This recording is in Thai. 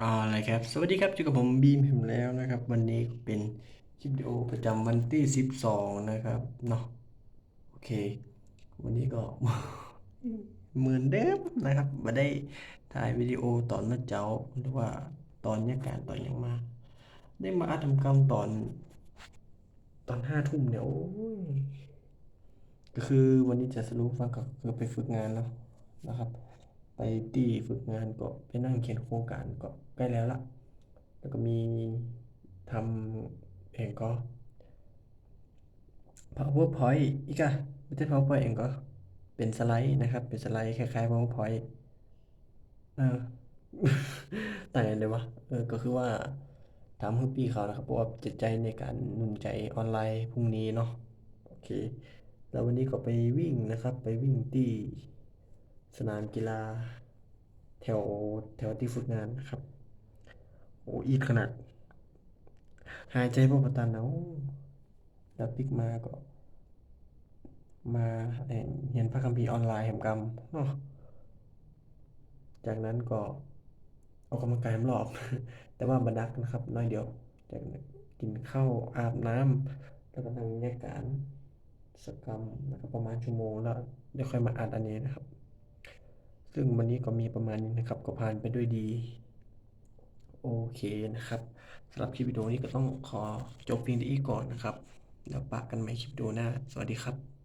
เอาละครับ สวัสดีครับอยู่กับผมบีมแฮมแล้วนะครับ วันนี้เป็นคลิปวิดีโอประจำวันที่12นะครับเนาะโอเค วันนี้ก็เหมือนเดิมนะครับมาได้ถ่ายวิดีโอตอนนัดเจ้าหรือว่าตอนเนี้การตอนยังมา ได้มาอัดทำกรรมตอน ตอนห้าทุ่มเนี่ยโอ้ยก็คือวันนี้จะสรุปฟังก็คือไปฝึกงานแล้วนะครับ ไปที่ฝึกงานก็ไปนั่งเขียนโครงการก็ใกล้แล้วละแล้วก็มีทำเองก็ PowerPoint อีกอะไม่ใช่ PowerPoint เองก็เป็นสไลด์นะครับ เป็นสไลด์คล้ายๆ PowerPoint เออต่างกันเลยวะเออก็คือว่าทำให้พี่เขานะครับเพราะว่าจิตใจในการหนุนใจออนไลน์พรุ่งนี้เนาะโอเค แล้ววันนี้ก็ไปวิ่งนะครับ ไปวิ่งที่ สนามกีฬา แถวแถวที่ฝึกงานนะครับ โอ้อีดขนาด หายใจพอประตันเอาแล้วปิกมาก็ มาเอ่อเรียนพระคัมภีร์ออนไลน์แห่งกรรม จากนั้นก็ออกกำลังกายรอบ แต่ว่าบรรดักนะครับ น้อยเดียวจากกินข้าวอาบน้ำแล้วก็นั่งแยกการสกรรมนะครับประมาณชั่วโมงแล้วเดี๋ยวค่อยมาอัดอันนี้นะครับ ซึ่งวันนี้ก็มีประมาณนี้นะครับ ก็ผ่านไปด้วยดี โอเคนะครับสำหรับคลิปวิดีโอนี้ก็ต้องขอจบเพียงเท่านี้ก่อนนะครับ แล้วปะกันใหม่คลิปวิดีโอหน้า สวัสดีครับ